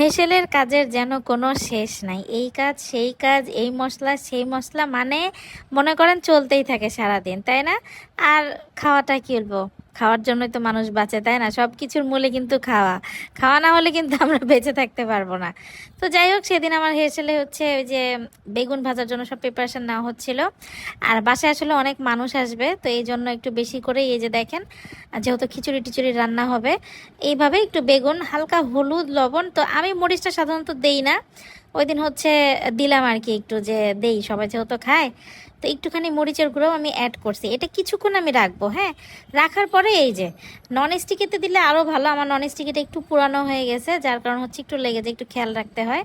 হেসেলের কাজের যেন কোনো শেষ নাই। এই কাজ, সেই কাজ, এই মশলা, সেই মশলা মানে মনে করেন চলতেই থাকে সারাদিন, তাই না? আর খাওয়াটা কি বলব? খাওয়ার জন্যই তো মানুষ বাঁচে, তাই না? সব কিছুর মূলে কিন্তু খাওয়া। খাওয়া না হলে কিন্তু আমরা বেঁচে থাকতে পারব না। তো যাই হোক, সেদিন আমার হেসেলে হচ্ছে ওই যে বেগুন ভাজার জন্য সব প্রিপারেশন নেওয়া হচ্ছিল। আর বাসায় আসলে অনেক মানুষ আসবে, তো এই জন্য একটু বেশি করে এই যে দেখেন যেহেতু খিচুড়ি টিচুড়ি রান্না হবে, এইভাবে একটু বেগুন, হালকা হলুদ, লবণ, তো আমি মরিচটা সাধারণত দেই না। ওই দিন হচ্ছে দিলাম আর কি একটু যে দেই, সবাই যেহেতু খায় তো একটুখানি মরিচের গুঁড়ো আমি অ্যাড করছি। এটা কিছুক্ষণ আমি রাখব হ্যাঁ? রাখার পরে এই যে নন স্টিকেতে দিলে আরও ভালো। আমার নন স্টিকিটা একটু পুরানো হয়ে গেছে, যার কারণ হচ্ছে একটু লেগে যায়, একটু খেয়াল রাখতে হয়।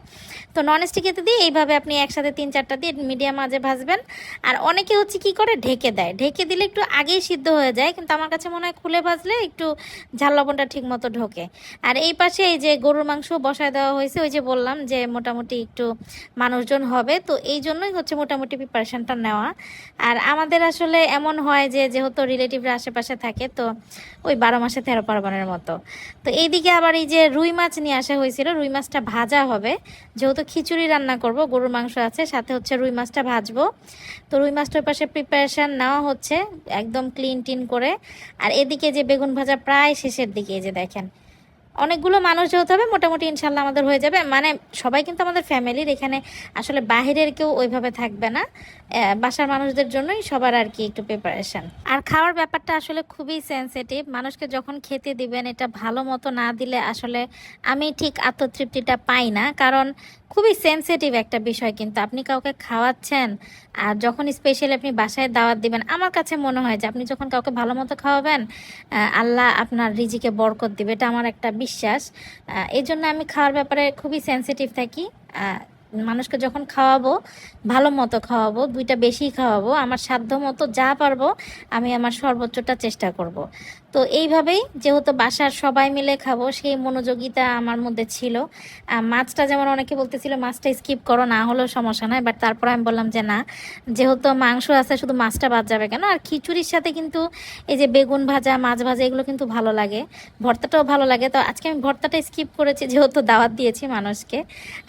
তো নন স্টিকেতে দিয়ে এইভাবে আপনি একসাথে তিন চারটা দিয়ে মিডিয়াম আজে ভাজবেন। আর অনেকে হচ্ছে কি করে, ঢেকে দেয়। ঢেকে দিলে একটু আগেই সিদ্ধ হয়ে যায়, কিন্তু আমার কাছে মনে হয় খুলে ভাজলে একটু ঝাল লবণটা ঠিক মতো ঢোকে। আর এই পাশে এই যে গরুর মাংস বসায় দেওয়া হয়েছে, ওই যে বললাম যে মোটামুটি একটু মানুষজন হবে, তো এই জন্যই হচ্ছে মোটামুটি প্রিপারেশনটা নেওয়া। আর আমাদের আসলে এমন হয় যে, যেহেতু রিলেটিভরা আশেপাশে থাকে, তো ওই বারো মাসে তেরো পার্বণের মতো। তো এইদিকে আবার এই যে রুই মাছ নিয়ে আসা হয়েছিল, রুই মাছটা ভাজা হবে। যেহেতু খিচুড়ি রান্না করব, গরুর মাংস আছে, সাথে হচ্ছে রুই মাছটা ভাজবো। তো রুই মাছটার পাশে প্রিপারেশান নেওয়া হচ্ছে, একদম ক্লিন টিন করে। আর এদিকে যে বেগুন ভাজা প্রায় শেষের দিকে যে দেখেন। অনেকগুলো মানুষ যেহেতু হবে, মোটামুটি ইনশাল্লাহ আমাদের হয়ে যাবে। মানে সবাই কিন্তু আমাদের ফ্যামিলির, এখানে আসলে বাহিরের কেউ ওইভাবে থাকবে না। বাসার মানুষদের জন্যই সবার আর কি একটু প্রিপারেশান আর খাওয়ার ব্যাপারটা আসলে খুবই সেন্সিটিভ মানুষকে যখন খেতে দিবেন, এটা ভালো মতো না দিলে আসলে আমি ঠিক আত্মতৃপ্তিটা পাই না। কারণ খুবই সেন্সিটিভ একটা বিষয় কিন্তু আপনি কাউকে খাওয়াচ্ছেন আর যখন স্পেশালি আপনি বাসায় দাওয়াত দিবেন, আমার কাছে মনে হয় যে আপনি যখন কাউকে ভালো মতো খাওয়াবেন আল্লাহ আপনার রিজিকে বরকত দিবে, এটা আমার একটা বিশ্বাস এই জন্য আমি খাওয়ার ব্যাপারে খুবই সেন্সিটিভ থাকি মানুষকে যখন খাওয়াবো, ভালো মতো খাওয়াবো, দুইটা বেশি খাওয়াবো, আমার সাধ্য মতো যা পারব, আমি আমার সর্বোচ্চটা চেষ্টা করব। তো এইভাবেই যেহেতু বাসার সবাই মিলে খাব, সেই মনোযোগিতা আমার মধ্যে ছিল। মাছটা যেমন অনেকে বলতেছিল, মাছটা স্কিপ করো, না হলেও সমস্যা নয় বাট তারপর আমি বললাম যে, না। যেহেতু মাংস আছে, শুধু মাছটা বাদ যাবে কেন? আর খিচুড়ির সাথে কিন্তু এই যে বেগুন ভাজা, মাছ ভাজা, এগুলো কিন্তু ভালো লাগে। ভর্তাটাও ভালো লাগে। তো আজকে আমি ভর্তাটা স্কিপ করেছি, যেহেতু দাওয়াত দিয়েছি মানুষকে।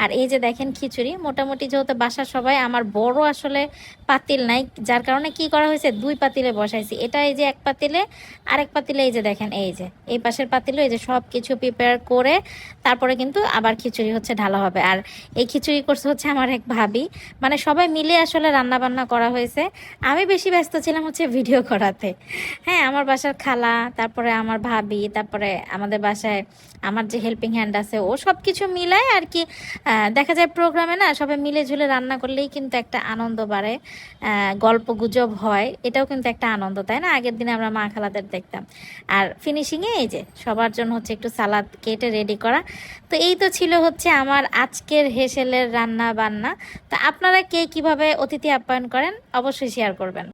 আর এই যে দেখেন খিচুড়ি, মোটামুটি যেহেতু বাসার সবাই, আমার বড় আসলে পাতিল নাই। যার কারণে কি করা হয়েছে? দুই পাতিলে বসাইছি। এটা এই যে এক পাতিলে, আরেক পাতিলে এই যে দেখেন, এই যে, এই পাশের পাতিলে, এই যে সব কিছু প্রিপেয়ার করে তারপরে কিন্তু আবার খিচুড়ি হচ্ছে ঢালা হবে। আর এই খিচুড়ি করছে হচ্ছে আমার এক ভাবি। মানে সবাই মিলে আসলে রান্না বান্না করা হয়েছে। আমি বেশি ব্যস্ত ছিলাম হচ্ছে ভিডিও করাতে। হ্যাঁ আমার বাসার খালা, তারপরে আমার ভাবি, তারপরে আমাদের বাসায় আমার যে হেল্পিং হ্যান্ড আছে, ও সব কিছু মিলায় আর কি দেখা যায় প্রোগ্রামে না সবাই মিলে ঝুলে রান্না করলেই কিন্তু একটা আনন্দ বাড়ে। গল্প গুজব হয়, এটাও কিন্তু একটা আনন্দ, তাই না? আগের দিনে আমরা মা খালাদের দেখতাম। আর ফিনিশিংয়ে এই যে সবার জন্য হচ্ছে একটু সালাদ কেটে রেডি করা। তো এই তো ছিল হচ্ছে আমার আজকের হেসেলের রান্না বান্না তা আপনারা কে কীভাবে অতিথি আপ্যায়ন করেন অবশ্যই শেয়ার করবেন।